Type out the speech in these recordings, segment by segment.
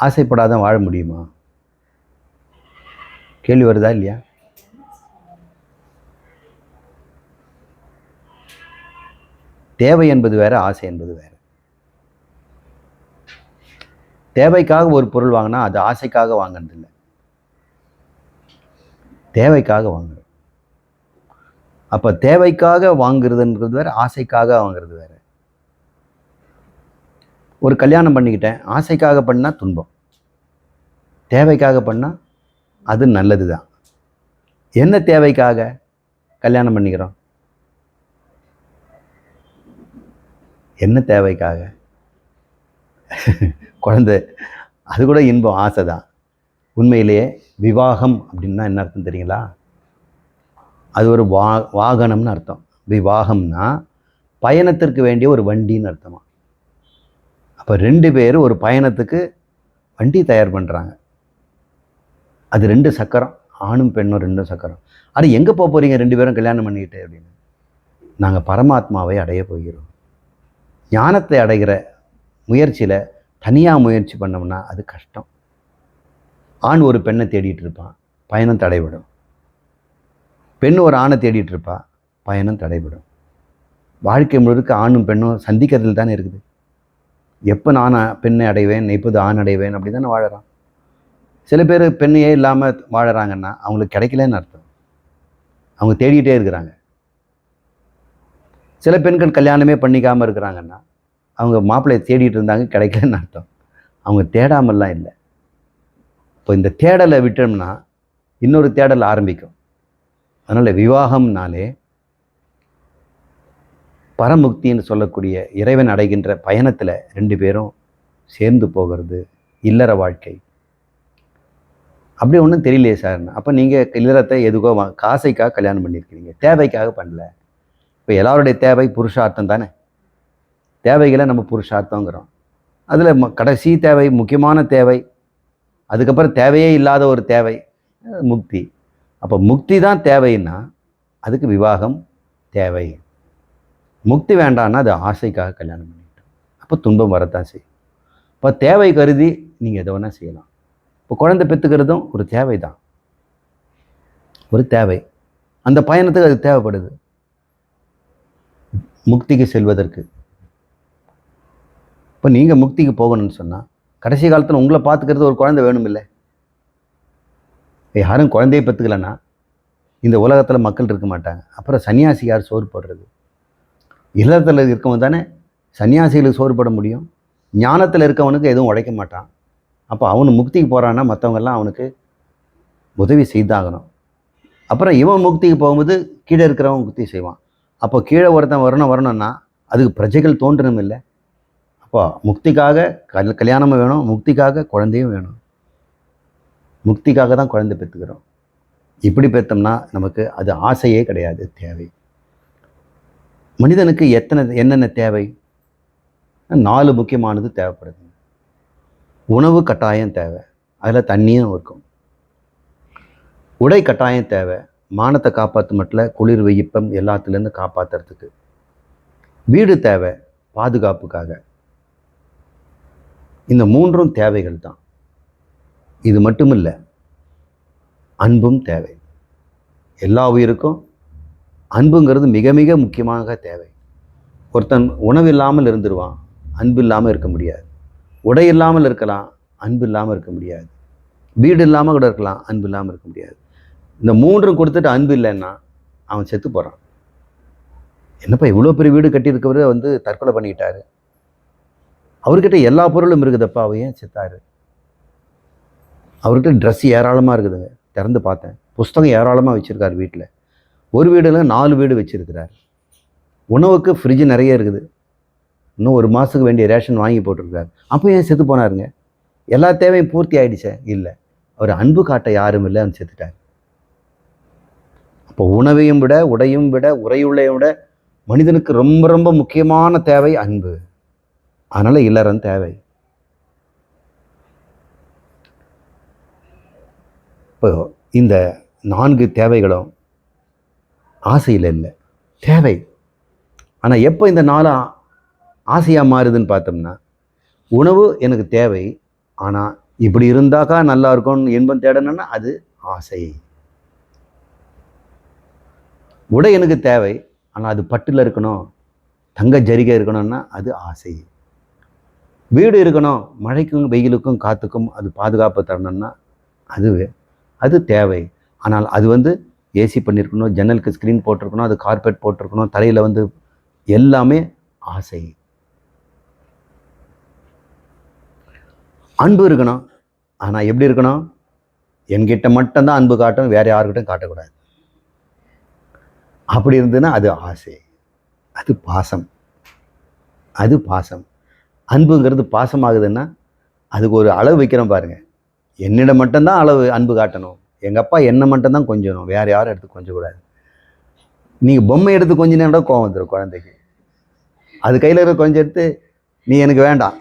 ஆசைப்படாத வாழ முடியுமா? கேள்வி வருதா இல்லையா? தேவை என்பது வேறு ஆசை என்பது வேறு. தேவைக்காக ஒரு பொருள் வாங்கினா அது ஆசைக்காக வாங்கினதில்லை தேவைக்காக வாங்குறது. அப்போ தேவைக்காக வாங்குறதுன்றது வேறு ஆசைக்காக வாங்குறது வேறு. ஒரு கல்யாணம் பண்ணிக்கிட்டேன். ஆசைக்காக பண்ணால் துன்பம். தேவைக்காக பண்ணால் அது நல்லது தான் என்ன தேவைக்காக கல்யாணம் பண்ணிக்கிறோம்? என்ன தேவைக்காக? குழந்தை அது கூட இன்பம் ஆசை தான் உண்மையிலேயே விவாகம் அப்படின்னா என்ன அர்த்தம் தெரியுங்களா? அது ஒரு வா வாகனம்னு அர்த்தம். விவாகம்னா பயணத்திற்கு வேண்டிய ஒரு வண்டின்னு அர்த்தமாக அப்போ ரெண்டு பேரும் ஒரு பயணத்துக்கு வண்டி தயார் பண்ணுறாங்க அது ரெண்டு சக்கரம் ஆணும் பெண்ணும் ரெண்டும் சக்கரம். அது எங்கே போக போகிறீங்க ரெண்டு பேரும் கல்யாணம் பண்ணிக்கிட்டு அப்படின்னு. நாங்கள் பரமாத்மாவை அடைய போகிறோம். ஞானத்தை அடைகிற முயற்சியில் தனியாக முயற்சி பண்ணோம்னா அது கஷ்டம். ஆண் ஒரு பெண்ணை தேடிட்டு இருப்பான் பயணம் தடைபடும். பெண் ஒரு ஆணை தேடிட்டு இருப்பா பயணம் தடைபடும். வாழ்க்கை முழுக்க ஆணும் பெண்ணும் சந்திக்கிறதுல தானே இருக்குது. எப்போ நான் பெண்ணை அடைவேன் எப்போது ஆண் அடைவேன் அப்படி தானே வாழறான். சில பேர் பெண்ணையே இல்லாமல் வாழறாங்கன்னா அவங்களுக்கு கிடைக்கலன்னு அர்த்தம். அவங்க தேடிக்கிட்டே இருக்கிறாங்க. சில பெண்கள் கல்யாணமே பண்ணிக்காமல் இருக்கிறாங்கன்னா அவங்க மாப்பிள்ளையை தேடிட்டு இருந்தாங்க கிடைக்கலன்னு அர்த்தம். அவங்க தேடாமல்லாம் இல்லை. இப்போ இந்த தேடலை விட்டோம்னா இன்னொரு தேடல் ஆரம்பிக்கும். அதனால் விவாகம்னாலே பரமுக்தின்னு சொல்லக்கூடிய இறைவன் அடைகின்ற பயணத்தில் ரெண்டு பேரும் சேர்ந்து போகிறது இல்லற வாழ்க்கை. அப்படி ஒன்றும் தெரியலையே சார். அப்போ நீங்கள் இல்லறத்தை எதுக்கோ வா காசைக்காக கல்யாணம் பண்ணியிருக்கிறீங்க. தேவைக்காக பண்ணல. இப்போ எல்லாருடைய தேவை புருஷார்த்தம் தானே? தேவைகளை நம்ம புருஷார்த்தங்கிறோம். அதில் ம கடைசி தேவை முக்கியமான தேவை அதுக்கப்புறம் தேவையே இல்லாத ஒரு தேவை முக்தி. அப்போ முக்தி தான் தேவைன்னா அதுக்கு விவாகம் தேவை. முக்தி வேண்டான்னா அது ஆசைக்காக கல்யாணம் பண்ணிட்டோம் அப்போ துன்பம் வரத்தான் செய்யும். இப்போ தேவை கருதி நீங்கள் எதை வேணால் செய்யலாம். இப்போ குழந்தை பெற்றுக்கிறதும் ஒரு தேவை தான் ஒரு தேவை. அந்த பயணத்துக்கு அது தேவைப்படுது. முக்திக்கு செல்வதற்கு. இப்போ நீங்கள் முக்திக்கு போகணும்னு சொன்னால் கடைசி காலத்தில் உங்களை பார்த்துக்கிறது ஒரு குழந்தை வேணும் இல்லை யாரும் குழந்தையை பெற்றுக்கலன்னா இந்த உலகத்தில் மக்கள் இருக்க மாட்டாங்க. அப்புறம் சன்னியாசி யார் சோறு போடுறது? இல்லத்தில் இருக்கவன் தானே? சன்னியாசிகளுக்கு சோறுபட முடியும். ஞானத்தில் இருக்கவனுக்கு எதுவும் உழைக்க மாட்டான். அப்போ அவனு முக்திக்கு போகிறான்னா மற்றவங்கெல்லாம் அவனுக்கு உதவி செய்தாகணும். அப்புறம் இவன் முக்திக்கு போகும்போது கீழே இருக்கிறவன் முக்தி செய்வான். அப்போ கீழே ஒருத்தன் வரணும் வரணும்னா அதுக்கு பிரஜைகள் தோன்றணும் இல்லை. அப்போ முக்திக்காக கல் கல்யாணமும் வேணும் முக்திக்காக குழந்தையும் வேணும். முக்திக்காக தான் குழந்தை பெற்றுக்கிறோம். இப்படி பெற்றோம்னா நமக்கு அது ஆசையே கிடையாது தேவை. மனிதனுக்கு எத்தனை என்னென்ன தேவை? நாலு முக்கியமானது தேவைப்படுது. உணவு கட்டாயம் தேவை. அதில் தண்ணியும் இருக்கும். உடை கட்டாயம் தேவை. மானத்தை காப்பாற்ற மட்டும் குளிர் வெயிப்பம் எல்லாத்துலேருந்து காப்பாற்றுறதுக்கு வீடு தேவை பாதுகாப்புக்காக. இந்த மூன்றும் தேவைகள் தான். இது மட்டும் இல்லை அன்பும் தேவை. எல்லா உயிருக்கும் அன்புங்கிறது மிக மிக முக்கியமாக தேவை. ஒருத்தன் உணவு இல்லாமல் இருந்துருவான் அன்பு இல்லாமல் இருக்க முடியாது. உடை இல்லாமல் இருக்கலாம் அன்பு இல்லாமல் இருக்க முடியாது. வீடு இல்லாமல் கூட இருக்கலாம் அன்பு இல்லாமல் இருக்க முடியாது. இந்த மூன்றும் கொடுத்துட்டு அன்பு இல்லைன்னா அவன் செத்து போகிறான் என்னப்பா இவ்வளோ பெரிய வீடு கட்டியிருக்கவர் வந்து தற்கொலை பண்ணிக்கிட்டாரு? அவர்கிட்ட எல்லா பொருளும் இருக்குதப்பா அவ ஏன் செத்தாரு? அவர்கிட்ட ட்ரெஸ் ஏராளமாக இருக்குதுங்க. திறந்து பார்த்தேன். புஸ்தகம் ஏராளமாக வச்சுருக்காரு வீட்டில் ஒரு வீடில் நாலு வீடு வச்சுருக்கிறார். உணவுக்கு ஃப்ரிட்ஜு நிறைய இருக்குது. இன்னும் ஒரு மாதத்துக்கு வேண்டிய ரேஷன் வாங்கி போட்டிருக்காரு. அப்போ ஏன் செத்து போனாருங்க? எல்லா தேவையும் பூர்த்தி ஆயிடுச்சே? இல்லை. அவர் அன்பு காட்ட யாரும் இல்லை அவன் செத்துட்டார். அப்போ உணவையும் விட உடையும் விட உரையுள்ளையும் விட மனிதனுக்கு ரொம்ப ரொம்ப முக்கியமான தேவை அன்பு. அதனால் இல்லறம் தேவை. இப்போ இந்த நான்கு தேவைகளும் ஆசையில் இல்லை. தேவை. ஆனால் எப்போ இந்த நாளாக ஆசையாக மாறுதுன்னு பார்த்தோம்னா உணவு எனக்கு தேவை. ஆனால் இப்படி இருந்தாக்கா நல்லா இருக்கும்னு இன்பம் தேடணும்னா அது ஆசை. உடை எனக்கு தேவை. ஆனால் அது பட்டில் இருக்கணும். தங்க ஜரிகை இருக்கணும்னா அது ஆசை. வீடு இருக்கணும். மழைக்கும் வெயிலுக்கும் காற்றுக்கும் அது பாதுகாப்பு தரணும்னா அது அது தேவை. ஆனால் அது வந்து ஏசி பண்ணியிருக்கணும் ஜன்னலுக்கு ஸ்க்ரீன் போட்டிருக்கணும் அது கார்பெட் போட்டிருக்கணும் தலையில் வந்து எல்லாமே ஆசை. அன்பு இருக்கணும். ஆனால் எப்படி இருக்கணும்? என்கிட்ட மட்டும்தான் அன்பு காட்டணும் வேற யாருக்கிட்டும் காட்டக்கூடாது. அப்படி இருந்ததுன்னா அது ஆசை. அது பாசம். அது பாசம். அன்புங்கிறது பாசமாகுதுன்னா அதுக்கு ஒரு அளவு வைக்கிறோம் பாருங்க. என்னிடம் மட்டும்தான் அளவு அன்பு காட்டணும். எங்கள் அப்பா என்னை மட்டும்தான் கொஞ்சணும். வேறு யாரும் எடுத்து கொஞ்சக்கூடாது. நீங்கள் பொம்மை எடுத்து கொஞ்ச கூட கோவம் வந்துடும் குழந்தைக்கு. அது கையில் இருக்கிற கொஞ்சம் எடுத்து நீ எனக்கு வேண்டாம்.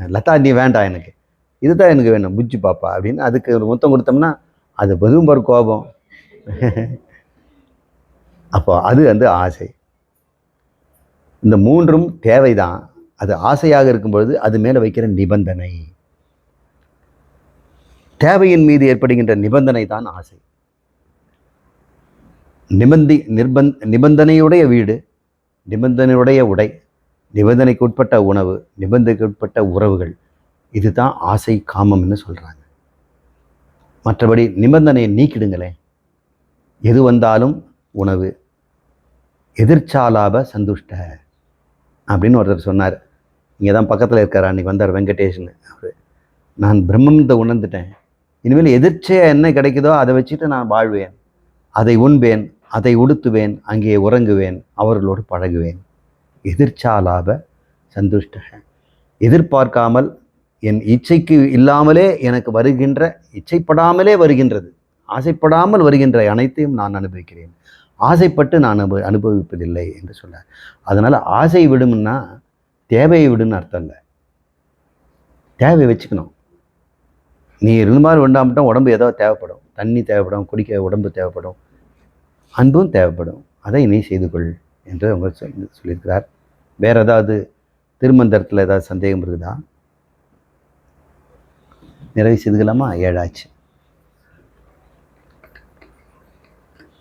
லதா நீ வேண்டாம் எனக்கு. இதுதான் எனக்கு வேணும். புச்சு பாப்பா. அப்படின்னு அதுக்கு ஒரு முத்தம் கொடுத்தோம்னா அது பெரும் ஒரு கோபம். அப்போ அது வந்து ஆசை. இந்த மூன்றும் தேவைதான். அது ஆசையாக இருக்கும் பொழுது அது மேலே வைக்கிற நிபந்தனை. தேவையின் மீது ஏற்படுகின்ற நிபந்தனை தான் ஆசை. நிபந்தி நிர்பந் நிபந்தனையுடைய வீடு நிபந்தனையுடைய உடை நிபந்தனைக்குட்பட்ட உணவு நிபந்தனைக்கு உட்பட்ட உறவுகள் இதுதான் ஆசை காமம்னு சொல்கிறாங்க மற்றபடி நிபந்தனையை நீக்கிடுங்களேன். எது வந்தாலும் உணவு எதிர்ச்சாலாப சந்துஷ்ட அப்படின்னு ஒருத்தர் சொன்னார். இங்கே தான் பக்கத்தில் இருக்கார் அன்றைக்கி வந்தார் வெங்கடேஷ்னு அவர். நான் பிரம்மத்தை உணர்ந்துட்டேன். இனிமேல் எதிர்ச்சையாக என்ன கிடைக்குதோ அதை வச்சுட்டு நான் வாழ்வேன். அதை உண்பேன் அதை உடுத்துவேன் அங்கே உறங்குவேன் அவர்களோடு பழகுவேன். எதிர்ச்சாலாப சந்துஷ்ட எதிர்பார்க்காமல் என் இச்சைக்கு இல்லாமலே எனக்கு வருகின்ற இச்சைப்படாமலே வருகின்றது. ஆசைப்படாமல் வருகின்ற அனைத்தையும் நான் அனுபவிக்கிறேன். ஆசைப்பட்டு நான் அனுப அனுபவிப்பதில்லை என்று சொன்னார். அதனால் ஆசை விடும்னா தேவையை விடுன்னு அர்த்தம் இல்லை. தேவை வச்சுக்கணும். நீ இருந்த மாதிரி வேண்டாமட்டும் உடம்பு ஏதோ தேவைப்படும். தண்ணி தேவைப்படும் குடிக்க உடம்பு தேவைப்படும் அன்பும் தேவைப்படும். அதை நீ செய்து கொள் என்று அவங்க சொல்லி சொல்லியிருக்கிறார். வேறு ஏதாவது திருமந்திரத்தில் ஏதாவது சந்தேகம் இருக்குதா? நிறைவு செய்துக்கலாமா ஏழாச்சு.